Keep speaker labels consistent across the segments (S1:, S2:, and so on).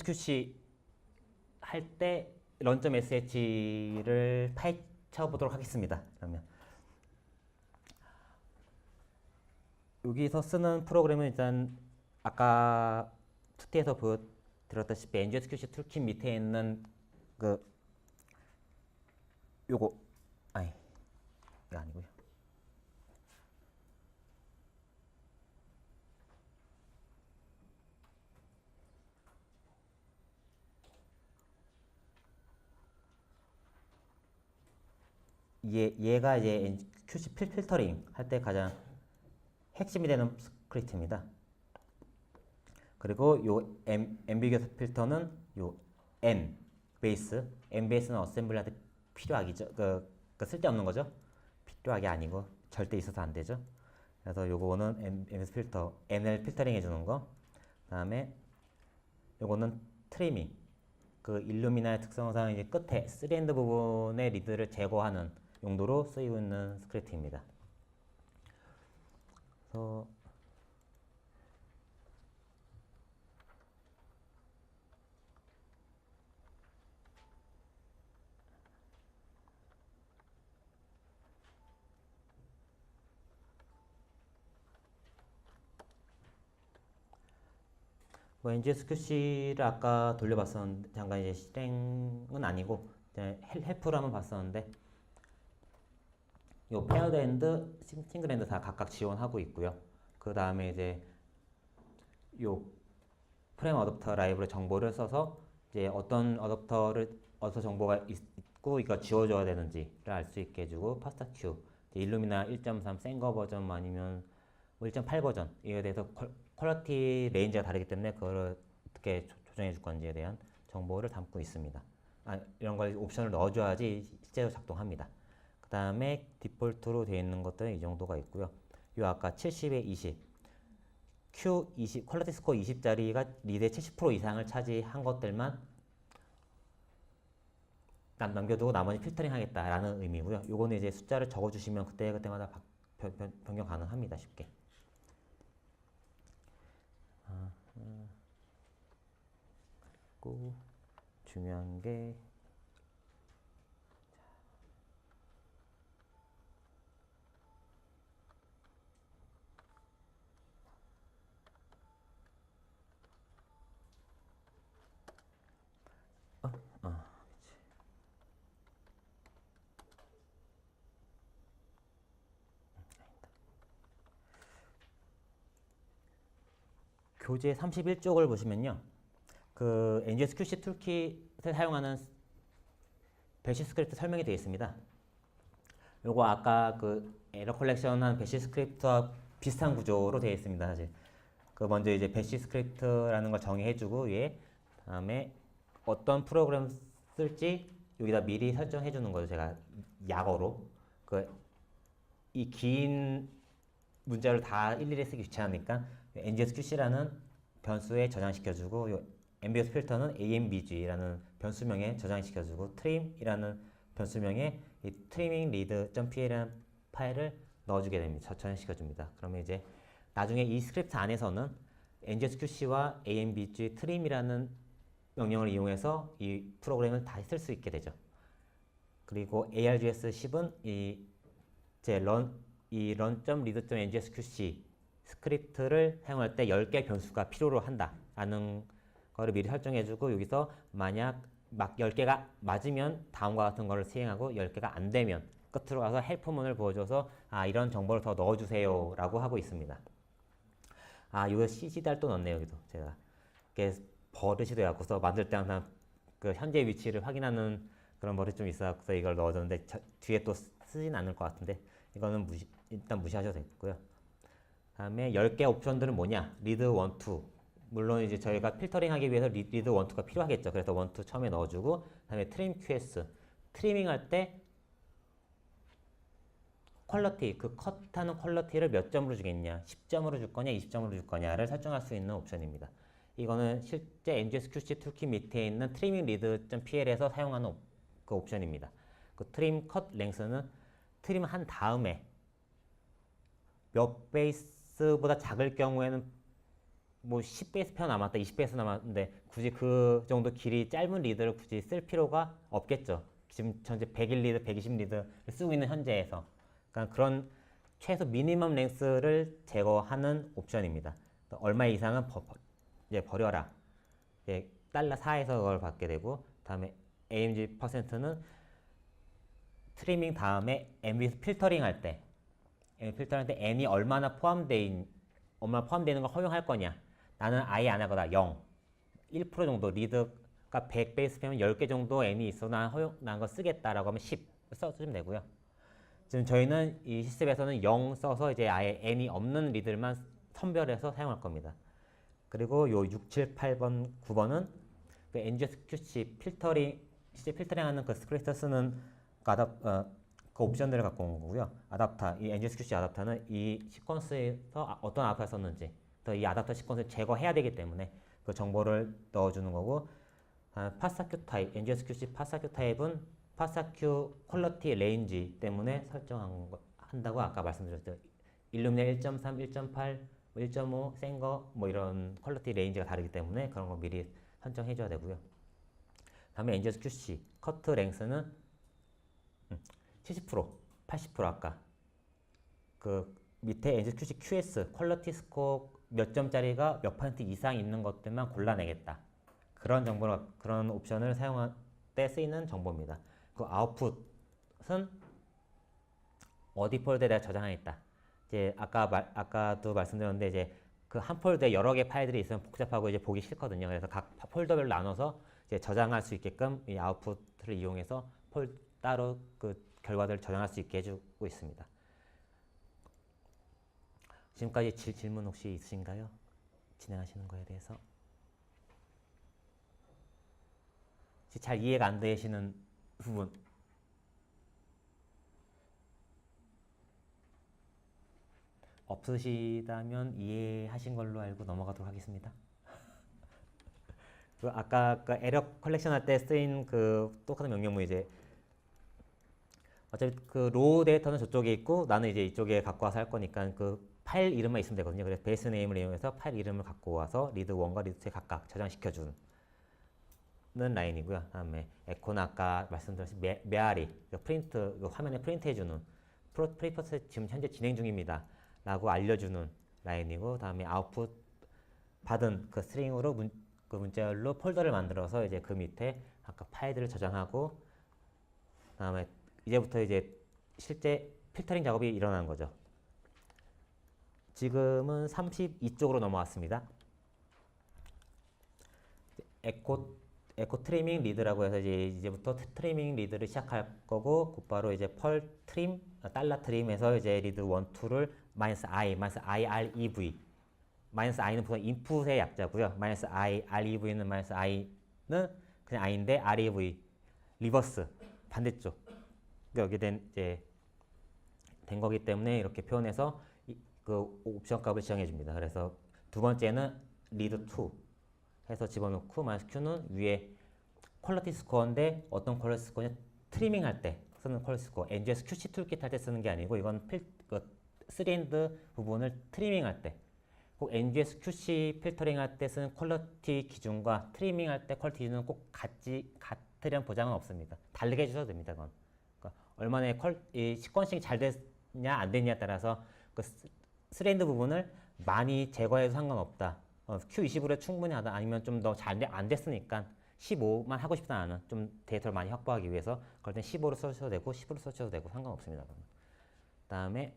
S1: NGSQC 할 때 런.sh를 파헤쳐 보도록 하겠습니다. 그러면 여기서 쓰는 프로그램은 일단 아까 투티에서 보여드렸다시피 NGSQC 툴킷 밑에 있는 그 요거 아니 이거 아니고요. 얘, 얘가 이제 QC 필- 필터링 할 때 가장 핵심이 되는 스크립트입니다. 그리고 요 M, ambiguous 필터는 요 N 베이스, N 베이스는 어셈블리한테 필요하기죠. 그, 그 쓸데없는 거죠. 필요하게 아니고 절대 있어서 안 되죠. 그래서 요거는 M, MS 필터, NL 필터링 해주는 거. 그다음에 요거는 트리밍. 그 일루미나의 특성상 이제 끝에 3엔드 부분의 리드를 제거하는 용도로 쓰이고 있는 스크립트입니다. 그래서 뭐 NGSQC를 아까 돌려봤었는데 잠깐 이제 실행은 아니고 이제 헬- 헬프를 한번 봤었는데 요 페어드 엔드, 싱글 엔드 다 각각 지원하고 있고요. 그 다음에 이제 요 프레임 어댑터 라이브러리 정보를 써서 이제 어떤 어댑터를 어디서 정보가 있, 고 이거 지워줘야 되는지를 알 수 있게 해주고 파스타 큐 일루미나 1.3 센 거 버전 아니면 뭐1.8 버전 이에 대해서 퀄- 퀄리티 레인지가 다르기 때문에 그걸 어떻게 조- 조정해 줄 건지에 대한 정보를 담고 있습니다. 아, 이런 걸 옵션을 넣어줘야지 실제로 작동합니다. 그 다음에 디폴트로 되어 있는 것들은 이 정도가 있고요. 요 아까 70에 20, Q20, 퀄리티 스코어 20짜리가 리드의 70% 이상을 차지한 것들만 남, 남겨두고 나머지 필터링 하겠다라는 의미고요. 요거는 이제 숫자를 적어주시면 그때 그때마다 바- 변, 변, 변경 가능합니다. 쉽게. 아, 음. 그리고 중요한 게 교재 31쪽을 보시면요. 그 NGSQC 툴킷을 사용하는 배시 스크립트 설명이 되어 있습니다. 요거 아까 그 에러 컬렉션한 배시 스크립트와 비슷한 구조로 되어 있습니다. 사실. 그 먼저 이제 배시 스크립트라는 걸 정의해주고 얘 다음에 어떤 프로그램 쓸지 여기다 미리 설정해 주는 거죠. 제가 약어로 그 이 긴 문자를 다 일일이 쓰기 귀찮으니까 NGSQC라는 변수에 저장시켜주고 요 MBS 필터는 AMBG라는 변수명에 저장시켜주고 trim이라는 변수명에 이 trimming read.pl이라는 파일을 넣어주게 됩니다. 저장시켜줍니다. 그러면 이제 나중에 이 스크립트 안에서는 NGSQC와 AMBG trim이라는 명령을 이용해서 이 프로그램을 다시 쓸 수 있게 되죠. 그리고 ARGS 10은 이 제 run 이 run.read.ngsqc 스크립트를 사용할 때 10개 변수가 필요로 한다라는 거를 미리 설정해 주고 여기서 만약 막 10개가 맞으면 다음과 같은 거를 수행하고 10개가 안 되면 끝으로 가서 헬프문을 보여줘서 아 이런 정보를 더 넣어주세요 라고 하고 있습니다. 아 이거 CC달 또 넣었네요 여기도 제가. 이게 버릇이 돼갖고서 만들 때 항상 그 현재 위치를 확인하는 그런 버릇이 좀 있어서 이걸 넣어줬는데 저- 뒤에 또 쓰진 않을 것 같은데 이거는 무시, 일단 무시하셔도 되고요 다음에 10개 옵션들은 뭐냐? 리드 1, 2. 물론 이제 저희가 필터링 하기 위해서 리, 리드 1, 2가 필요하겠죠. 그래서 1, 2 처음에 넣어주고 다음에 트림 QS. 트리밍 할때 퀄러티, 그 컷하는 퀄러티를 몇 점으로 주겠냐? 10점으로 줄 거냐, 20점으로 줄 거냐를 설정할 수 있는 옵션입니다. 이거는 실제 NGSQC 툴킷 밑에 있는 트리밍 리드.pl에서 사용하는 옵- 그 옵션입니다. 그 트림 컷 랭스는 트림 한 다음에 몇 베이스 보다 작을 경우에는 뭐 10베이스 페어 남았다, 20베이스 남았는데 굳이 그 정도 길이 짧은 리드를 굳이 쓸 필요가 없겠죠. 지금 현재 101 리드, 120 리드를 쓰고 있는 현재에서. 그러니까 그런 최소 미니멈 랭스를 제거하는 옵션입니다. 또 얼마 이상은 버, 버- 이제 버려라. 이제 달러 4에서 그걸 받게 되고 다음에 AMG 퍼센트는 트리밍 다음에 MV 필터링 할 때, 할때 N이 얼마나 있, 얼마나 포함되는 걸 허용할 거냐. 나는 아예 안 하거나 0, 1% 정도 리드가 100 베이스 페면 10개 정도 N이 있어 난 허용 난거 쓰겠다라고 하면 10 써주면 되고요. 지금 저희는 이 시스템에서는 0 써서 이제 아예 N이 없는 리드만 선별해서 사용할 겁니다. 그리고 요 6, 7, 8번, 9번은 그 NGS QC 필터링 실제 필터링하는 그 스크립트 쓰는 그, 아답, 어, 그 옵션들을 갖고 온 거고요. 아답터 이 NGS QC 아답터는 이 시퀀스에서 아- 어떤 아답터를 썼는지 또 이 아답터 시퀀스를 제거해야 되기 때문에 그 정보를 넣어주는 거고 아, 파사큐 타입 NGS QC 파사큐 타입은 파사큐 퀄러티 레인지 때문에 설정한 거, 한다고 아까 말씀드렸죠. 일루미네 1.3, 1.8, 1.5, 센 거 뭐 이런 퀄러티 레인지가 다르기 때문에 그런 거 미리 설정해 줘야 되고요. 다음에 NGS QC 커트 랭스는 음, 70%, 80% 아까 그 밑에 NGS QC QS 퀄러티 스코어 몇 점짜리가 몇 퍼센트 이상 있는 것들만 골라내겠다. 그런 정보를 그런 옵션을 사용할 때 쓰이는 정보입니다. 그 아웃풋은 어디 폴더에 내가 저장하겠다. 이제 아까 말, 아까도 말씀드렸는데 이제 그 한 폴더에 여러 개 파일들이 있으면 복잡하고 이제 보기 싫거든요. 그래서 각 폴더별로 나눠서 이제 저장할 수 있게끔 이 아웃풋을 이용해서 폴 따로 그 결과들을 저장할 수 있게 해주고 있습니다. 지금까지 질, 질문 혹시 있으신가요? 진행하시는 거에 대해서 잘 이해가 안 되시는 부분 없으시다면 이해하신 걸로 알고 넘어가도록 하겠습니다. 그 아까 그 에러 컬렉션 할 때 쓰인 그 똑같은 명령문 이제 어차피 그 로우 데이터는 저쪽에 있고 나는 이제 이쪽에 갖고 와서 할 거니까 그 파일 이름만 있으면 되거든요. 그래서 베이스 네임을 이용해서 파일 이름을 갖고 와서 리드 1과 리드 2에 각각 저장시켜 주는 라인이고요. 다음에 에코는 아까 말씀드렸듯이 메, 메아리 그 프린트 그 화면에 프린트 해주는 프로 프리퍼스 지금 현재 진행 중입니다. 라고 알려주는 라인이고 다음에 아웃풋 받은 그 스트링으로 문, 그 문자열로 폴더를 만들어서 이제 그 밑에 아까 파일들을 저장하고 다음에 이제부터 이제 실제 필터링 작업이 일어나는 거죠. 지금은 32쪽으로 넘어왔습니다. 에코 에코 트리밍 리드라고 해서 이제 이제부터 트- 트리밍 리드를 시작할 거고 곧바로 이제 펄 트림 아, 달러 트림에서 이제 리드 1, 2를 마이너스 i 마이너스 irev 마이너스 i는 보통 인풋의 약자고요. 마이너스 i rev는 마이너스 i는 그냥 i인데 rev 리버스 반대쪽 여기 된 이제 된 거기 때문에 이렇게 표현해서 이, 그 옵션 값을 지정해 줍니다. 그래서 두 번째는 리드 2 해서 집어넣고 마이너스 q는 위에 퀄리티 스코어인데 어떤 퀄리티 스코어냐 트리밍 할 때 쓰는 퀄리티 스코어 NGS QC 툴킷 할 때 쓰는 게 아니고 이건 필, 그 3엔드 부분을 트리밍 할때 꼭 NGS QC 필터링 할 때 쓰는 퀄리티 기준과 트리밍 할 때 퀄리티 기준은 꼭 같지 같으려는 보장은 없습니다. 다르게 해주셔도 됩니다. 그건 그러니까 얼마나 퀄, 이 시퀀싱이 잘 됐냐 안 됐냐에 따라서 그 3엔드 부분을 많이 제거해도 상관없다. 어, Q20으로 충분히 하다 아니면 좀 더 잘 안 됐으니까 15만 하고 싶다 나는 좀 데이터를 많이 확보하기 위해서 그럴 땐 15로 써주셔도 되고 10으로 써주셔도 되고 상관없습니다. 그러면. 다음에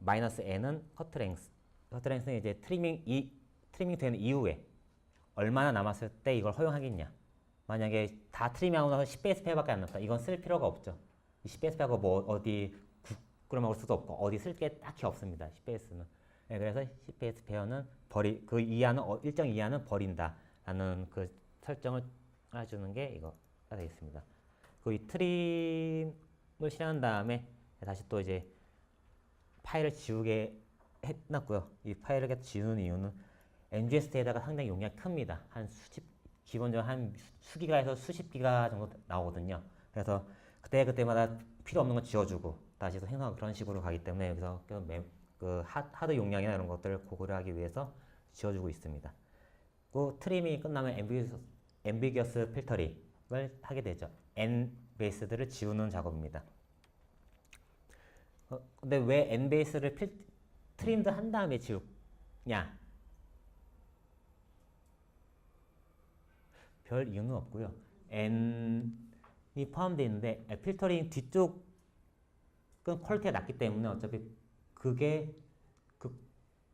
S1: 마이너스 n은 커트 랭스 커트 랭스는 이제 트리밍 이 트리밍 되는 이후에 얼마나 남았을 때 이걸 허용하겠냐 만약에 다 트리밍하고 나서 10베이스 페어밖에 안 남았다 이건 쓸 필요가 없죠 이 10베이스 페어가 뭐 어디 국그려 먹을 수도 없고 어디 쓸 게 딱히 없습니다 10베이스는 네, 그래서 10베이스 페어는 버리 그 이하는 어, 일정 이하는 버린다라는 그 설정을 해주는 게 이거가 되겠습니다. 그 이 트림을 실행한 다음에 다시 또 이제 파일을 지우게 해놨고요. 이 파일을 지우는 이유는 NGS에다가 상당히 용량이 큽니다. 한 수십 기본적으로 한 수기가에서 수십 기가 정도 나오거든요. 그래서 그때 그때마다 필요 없는 건 지워주고 다시 또 생성하고 그런 식으로 가기 때문에 여기서 그 하드 용량이나 이런 것들을 고려하기 위해서 지워주고 있습니다. 그 트리밍이 끝나면 앰비기어스, 앰비기어스 필터링을 하게 되죠. N 베이스들을 지우는 작업입니다. 어, 근데 왜 N 베이스를 필, 트림드 한 다음에 지우냐? 별 이유는 없고요. N 이 포함되어 있는데 에, 필터링 뒤쪽은 퀄리티가 낮기 때문에 어차피 그게 그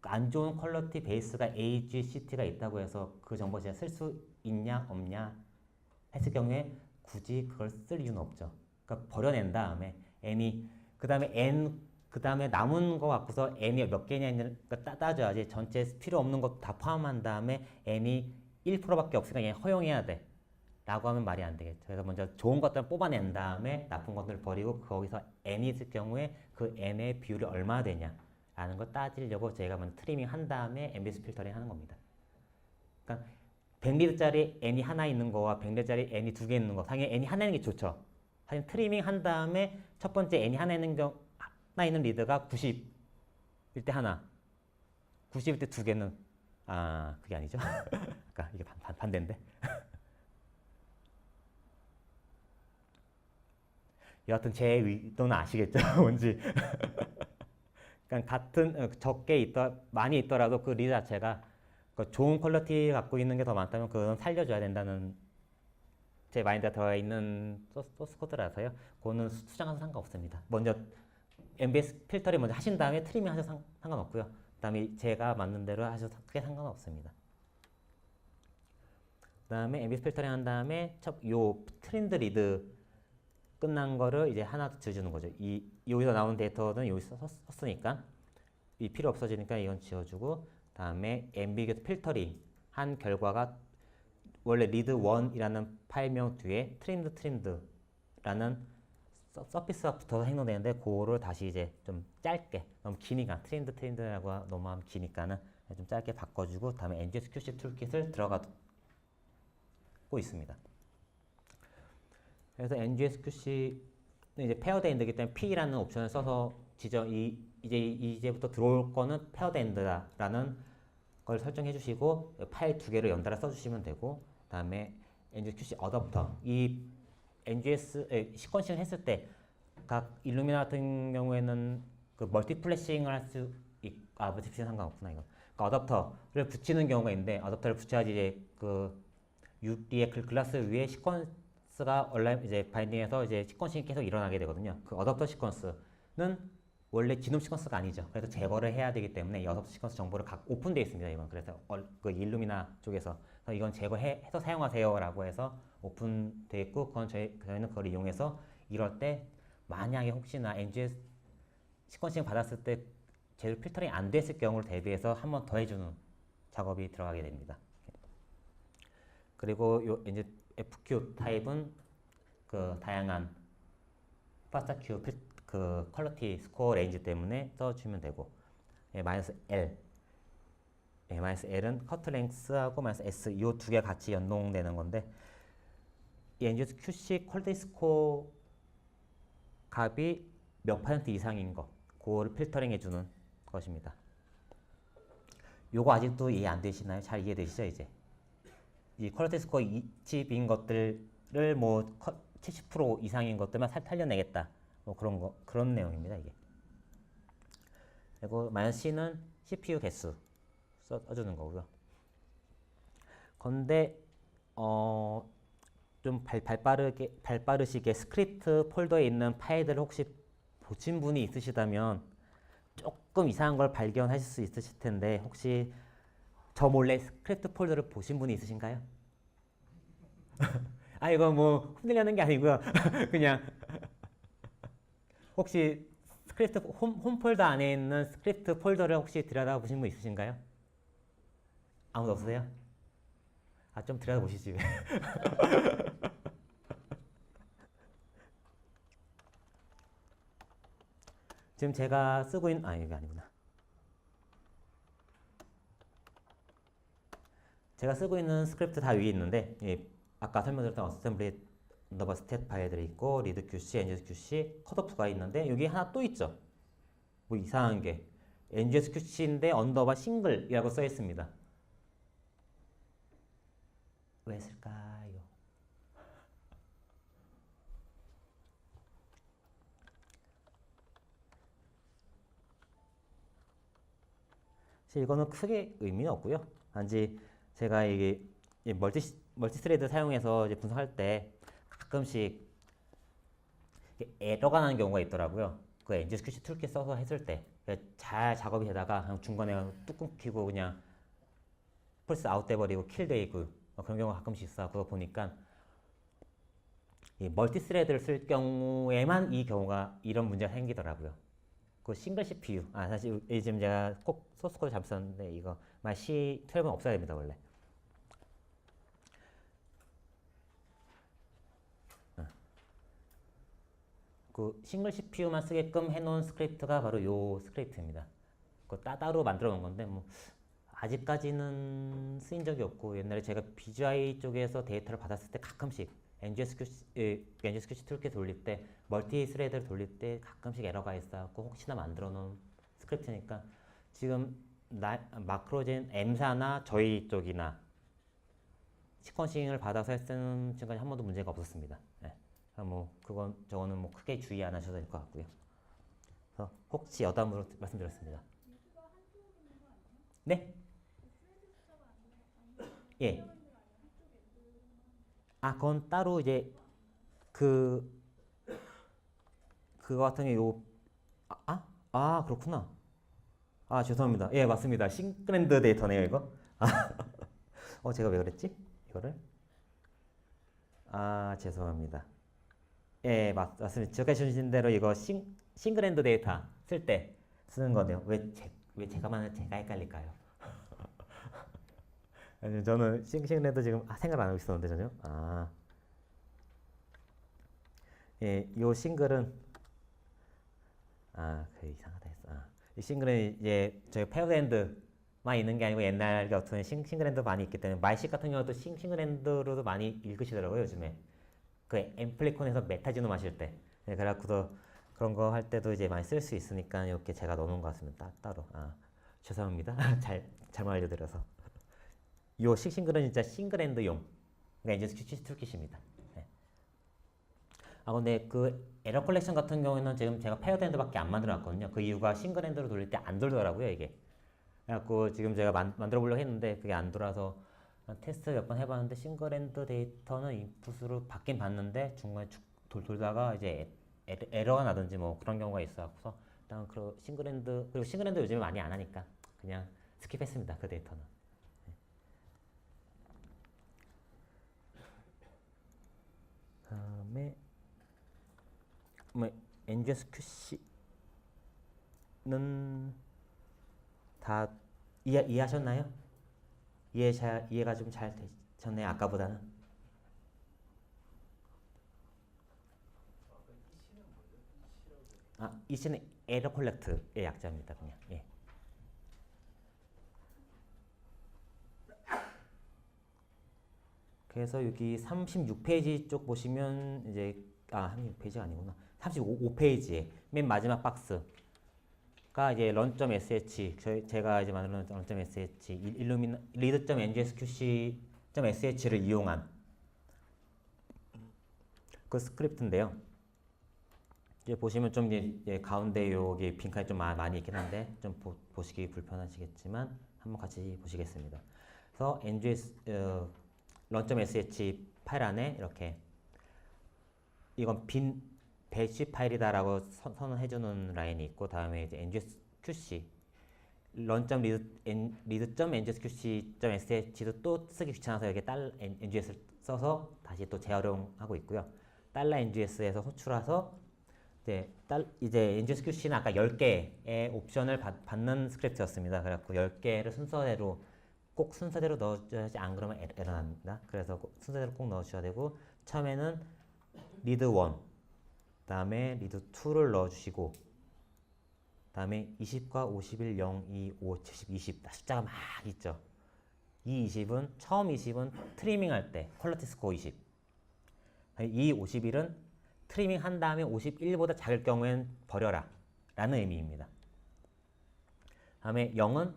S1: 안 좋은 퀄리티 베이스가 AGCT가 있다고 해서 그 정보 제가 쓸 수 있냐 없냐 했을 경우에 굳이 그걸 쓸 이유는 없죠. 그러니까 버려낸 다음에 N이 그 다음에 N 그 다음에 남은 거 갖고서 N이 몇 개냐 있는 거 따- 따져야지 전체 필요 없는 것 다 포함한 다음에 N이 1%밖에 없으니까 얘 허용해야 돼. 라고 하면 말이 안 되겠죠. 그래서 먼저 좋은 것들을 뽑아낸 다음에 나쁜 것들을 버리고 거기서 N이 있을 경우에 그 N의 비율이 얼마나 되냐 라는 걸 따지려고 저희가 먼저 트리밍 한 다음에 MBS 필터링 하는 겁니다. 그러니까 100리드짜리 N이 하나 있는 거와 100리드짜리 N이 두 개 있는 거 당연히 N이 하나 있는 게 좋죠. 하지만 트리밍 한 다음에 첫 번째 N이 하나 있는 경 하나 있는 리드가 90일 때 하나 90일 때 두 개는 아 그게 아니죠. 그러니까 이게 반, 반, 반대인데. 여하튼 제 의도는 아시겠죠? 뭔지. 그러니까 같은 어, 적게 있더 많이 있더라도 그 리드 자체가 그 좋은 퀄리티 갖고 있는 게 더 많다면 그건 살려줘야 된다는 제 마인드가 들어 있는 소스, 코드라서요. 그거는 수- 수정하는 상관없습니다. 먼저 MBS 필터링 먼저 하신 다음에 트리밍 하셔도 상, 상관없고요. 그다음에 제가 만든 대로 하셔도 크게 상관없습니다. 그다음에 MBS 필터링 한 다음에 첫 요 트렌드 리드 끝난 거를 이제 하나 더 지워주는 거죠. 이 여기서 나온 데이터는 여기서 썼, 썼으니까 이 필요 없어지니까 이건 지워주고 다음에 앰비기어스 필터링 한 결과가 원래 리드 1이라는 파일명 뒤에 트림드라는 서, 서피스가 붙어서 행동되는데 그거를 다시 이제 좀 짧게 너무 기니까 트림드 트림드라고 너무 기니까는 좀 짧게 바꿔주고 다음에 NGS QC 툴킷을 들어가고 있습니다. 그래서 NGSQC는 이제 페어드 엔드이기 때문에 P라는 옵션을 써서 지정 이 이제 이제부터 들어올 거는 페어드 엔드라는 걸 설정해 주시고 파일 두 개를 연달아 써 주시면 되고 그다음에 NGSQC 어댑터 이 NGS 에, 시퀀싱을 했을 때 각 일루미나 같은 경우에는 그 멀티플래싱을 할수 있아 멀티플래싱 상관없구나 이거. 그 어댑터를 붙이는 경우가 있는데 어댑터를 붙여야지 이제 그 유리의 글- 글라스 위에 시퀀 스가 온라인 이제 바인딩해서 이제 시퀀싱이 계속 일어나게 되거든요. 그 어댑터 시퀀스는 원래 지놈 시퀀스가 아니죠. 그래서 제거를 해야 되기 때문에 이 어댑터 시퀀스 정보를 각 오픈되어 있습니다. 이건 그래서 얼- 그 일루미나 쪽에서 이건 제거해서 사용하세요라고 해서 오픈되어 있고 그건 저희 저희는 그걸 이용해서 이럴 때 만약에 혹시나 NGS 시퀀싱 받았을 때 제대로 필터링 안 됐을 경우를 대비해서 한 번 더 해주는 작업이 들어가게 됩니다. 그리고 요 이제 FQ 타입은 그 다양한 파스타 큐 필- 그 퀄리티 스코어 레인지 때문에 써주면 되고 예, 마이너스 L 예, 마이너스 L은 커트 랭스하고 마이너스 S 이 두 개 같이 연동되는 건데 이 NGS QC 퀄리티 스코어 값이 몇 퍼센트 이상인 거 그거를 필터링 해주는 것입니다. 요거 아직도 이해 안 되시나요? 잘 이해되시죠 이제? 이 퀄리티 스코어 20인 것들을 뭐 70% 이상인 것들만 살, 살려내겠다. 뭐 그런 거 그런 내용입니다 이게. 그리고 마이너스 C는 CPU 개수 써- 써주는 거고요. 건데 어좀 발빠르게 발빠르시게 스크립트 폴더에 있는 파일들을 혹시 보신 분이 있으시다면 조금 이상한 걸 발견하실 수 있으실 텐데 혹시 저 몰래 스크립트 폴더를 보신 분이 있으신가요? 아 이거 뭐 흔들려는 게 아니고요. 그냥 혹시 스크립트 홈, 홈 폴더 안에 있는 스크립트 폴더를 혹시 들여다 보신 분 있으신가요? 아무도 없으세요? 아 좀 들여다 보시지 왜? 지금 제가 쓰고 있는 아 이게 아니구나. 제가 쓰고 있는 스크립트 다 위에 있는데 예, 아까 설명드렸던 어셈블리 언더바 스탯 파일들이 있고 리드 QC, NGS QC, 컷오프가 있는데 여기 하나 또 있죠. 뭐 이상한 게 NGS QC인데 언더바 싱글이라고 써 있습니다. 왜 쓸까요? 사실 이거는 크게 의미는 없고요. 단지 제가 이게 이 멀티 멀티 스레드 사용해서 이제 분석할 때 가끔씩 에러가 나는 경우가 있더라고요. 그 NGSQC 툴킷 써서 했을 때 잘 작업이 되다가 그냥 중간에 뚝 끊기고 그냥 펄스 아웃돼 버리고 킬돼 있고 뭐 그런 경우가 가끔씩 있어. 그거 보니까 이 멀티 스레드를 쓸 경우에만 이 경우가 이런 문제가 생기더라고요. 그 싱글 CPU 아 사실 이 지금 제가 꼭 소스 코드 잘못 썼는데 이거 만 C12은 없어야 됩니다 원래. 그 싱글 CPU만 쓰게끔 해놓은 스크립트가 바로 요 스크립트입니다. 그 따, 따로 만들어 놓은 건데 뭐 아직까지는 쓰인 적이 없고 옛날에 제가 BGI 쪽에서 데이터를 받았을 때 가끔씩 NGSQC, 툴킷 돌릴 때 멀티 스레드를 돌릴 때 가끔씩 에러가 있어갖고 혹시나 만들어 놓은 스크립트니까 지금 나, 마크로젠 M사나 저희 쪽이나 시퀀싱을 받아서 쓰는 지금까지 한 번도 문제가 없었습니다. 예. 그러니까 뭐 그건 저거는 뭐 크게 주의 안 하셔도 될 것 같고요. 그래서 혹시 여담으로 말씀드렸습니다. 네? 예. 아, 그건 따로 이제 그 그거 같은 경우 요 아, 아, 아 그렇구나. 아 죄송합니다. 예 맞습니다. 싱그랜드 데이터네요 이거. 아, 어 제가 왜 그랬지? 이거를 아 죄송합니다. 예 맞, 맞습니다. 지금까지 주신 대로 이거 싱 싱그랜드 데이터 쓸 때 쓰는 거네요. 왜, 제, 왜 제가만 제가 헷갈릴까요? 아니, 저는 싱싱랜드 지금 아, 생각 안 하고 있었는데 전혀. 아, 예, 요 싱글은 아, 그 이상하다 했어. 아, 이 싱글은 이제 저희 페어랜드만 있는 게 아니고 옛날 같은 싱, 싱글랜드 많이 있기 때문에 말식 같은 경우도 싱, 싱글랜드로도 많이 읽으시더라고요 요즘에. 그 앰플리콘에서 메타지노 마실 때. 네, 그래갖고도 그런 거 할 때도 이제 많이 쓸 수 있으니까 이렇게 제가 넣어놓은 것 같습니다. 따, 따로. 아, 죄송합니다. 잘 잘못 알려드려서. 요 싱글은 진짜 싱글랜드용 그러니까 이제 툴킷입니다. 네. 아 근데 그 에러 컬렉션 같은 경우에는 지금 제가 페어랜드밖에 안 만들어 놨거든요. 그 이유가 싱글랜드로 돌릴 때 안 돌더라고요 이게. 그래갖고 지금 제가 만, 만들어 보려고 했는데 그게 안 돌아서 테스트 몇 번 해봤는데 싱글랜드 데이터는 인풋으로 받긴 받는데 중간에 쭉 돌, 돌다가 이제 에, 에, 에러가 나든지 뭐 그런 경우가 있어서 일단 그 싱글랜드 그리고 싱글랜드 요즘에 많이 안 하니까 그냥 스킵했습니다 그 데이터는. 다음에 뭐 NGSQC는 다 이해, 이해하셨나요? 이해 잘 이해가 좀 잘 되셨네요 아까보다는. 아 이 씨는 에러 콜렉트의 약자입니다 그냥. 예. 그래서 여기 36페이지 쪽 보시면 이제 아 36페이지가 아니구나. 35페이지에 맨 마지막 박스 가 이제 런.sh 저희 제가 이제 만든 런.sh 일루미나 read.ngsqc.sh를 이용한 그 스크립트인데요. 이제 보시면 좀 이제 가운데 여기 빈칸이 좀 많이 있긴 한데 좀 보, 보시기 불편하시겠지만 한번 같이 보시겠습니다. 그래서 NGS 어, 런.sh 파일 안에 이렇게 이건 빈 배시 파일이다라고 선, 선언해주는 라인이 있고 다음에 이제 ngsqc run.read.ngsqc.sh도 또 쓰기 귀찮아서 여기 달러 ngs를 써서 다시 또 재활용하고 있고요. 달러 ngs에서 호출해서 이제 딸 이제 ngsqc는 아까 10개의 옵션을 받, 받는 스크립트였습니다. 그래갖고 10개를 순서대로 꼭 순서대로 넣어줘야지 안 그러면 에러 납니다. 그래서 순서대로 꼭 넣어주셔야 되고 처음에는 리드 1 다음에 리드 2를 넣어주시고 다음에 20과 51, 0, 2, 5, 70, 20 숫자가 막 있죠. 이 20은 처음 20은 트리밍 할 때 퀄리티 스코어 20. 이 51은 트리밍 한 다음에 51보다 작을 경우엔 버려라 라는 의미입니다. 다음에 0은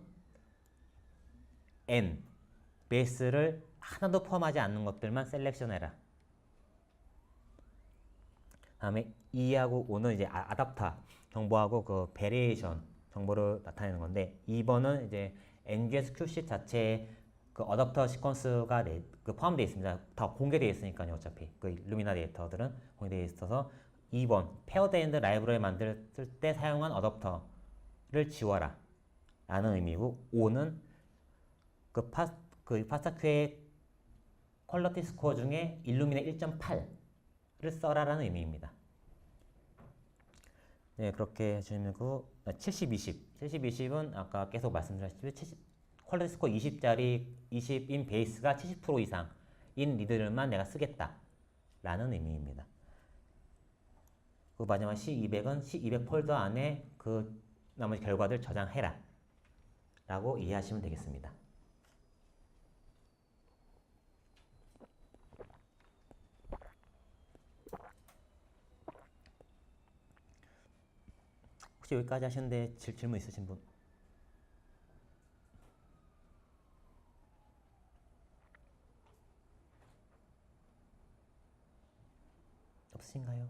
S1: n 베이스를 하나도 포함하지 않는 것들만 셀렉션해라. 다음에 2하고 5는 이제 아- 아답터 정보하고 그 베리에이션 정보를 나타내는 건데 2번은 이제 NGS QC 자체에 그 어댑터 시퀀스가 내- 그 포함되어 있습니다. 다 공개되어 있으니까요. 어차피 그 루미나 데이터들은 공개되어 있어서 2번 페어드 앤드 라이브러리 만들 때 사용한 어댑터를 지워라 라는 의미고 5는 그, 파, 그 파스타큐의 퀄러티 스코어 중에 일루미나 1.8 를 써라라는 의미입니다. 네, 그렇게 해주면 그 70, 20. 70, 20은 아까 계속 말씀드렸듯이 70, 퀄러티 스코어 20짜리 20인 베이스가 70% 이상인 리드들만 내가 쓰겠다 라는 의미입니다. 그 마지막 C200은 C200 폴더 안에 그 나머지 결과들 저장해라 라고 이해하시면 되겠습니다. 혹시 여기까지 하셨는데 질, 질문 있으신 분? 없으신가요?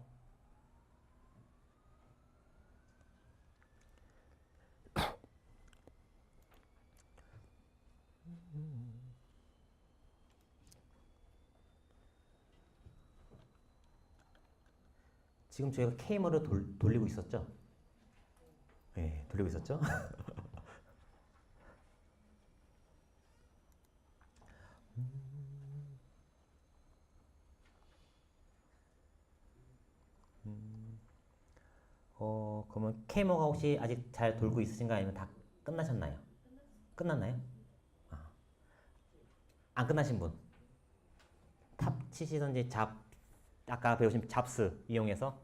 S1: 지금 저희가 케이머를 돌, 돌리고 있었죠? 네, 돌리고 있었죠? 음, 어, 그러면 케이머가 혹시 아직 잘 돌고 있으신가 아니면 다 끝나셨나요? 끝났나요? 아. 안 끝나신 분? 탑 치시던지 잡 아까 배우신 잡스 이용해서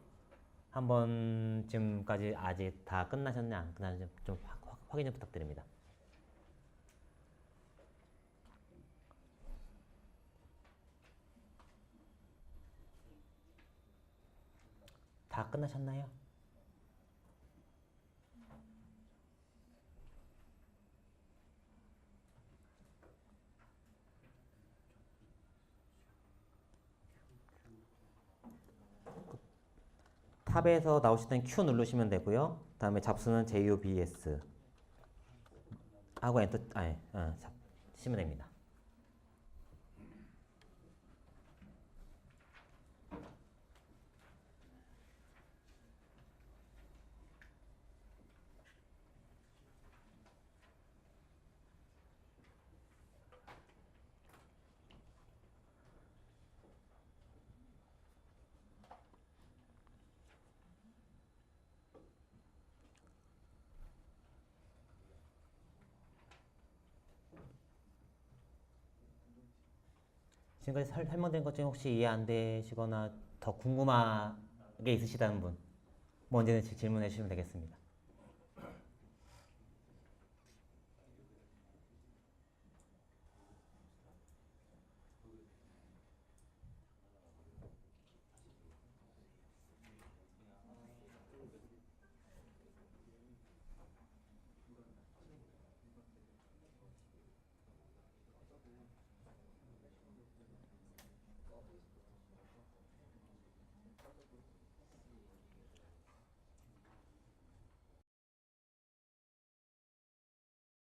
S1: 한 번쯤까지 아직 다 끝나셨냐 안 끝나셨냐 좀 확- 확- 확인 좀 부탁드립니다. 다 끝나셨나요? 탑에서 나오시던 Q 누르시면 되고요. 다음에 잡수는 JUBS 하고 엔터 아니 어, 잡- 치면 됩니다. 지금까지 설, 설명된 것 중에 혹시 이해 안 되시거나 더 궁금한 게 있으시다는 분, 뭐 언제든지 질문해 주시면 되겠습니다.